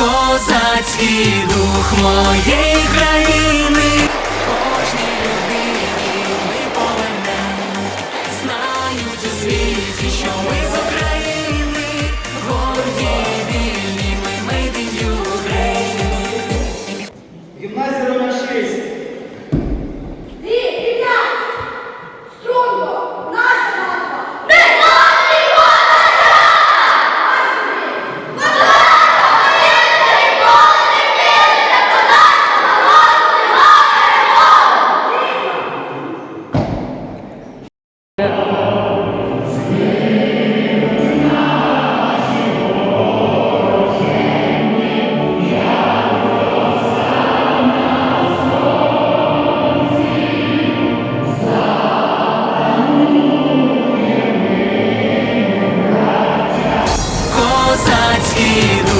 козацький дух моєї країни. Козацький дух.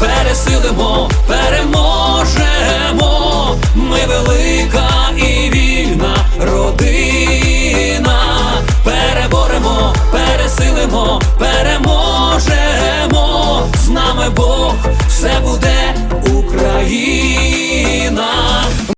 пересилимо, переможемо. Ми велика і вільна родина. Переборемо, пересилимо, переможемо. З нами Бог все буде Україна.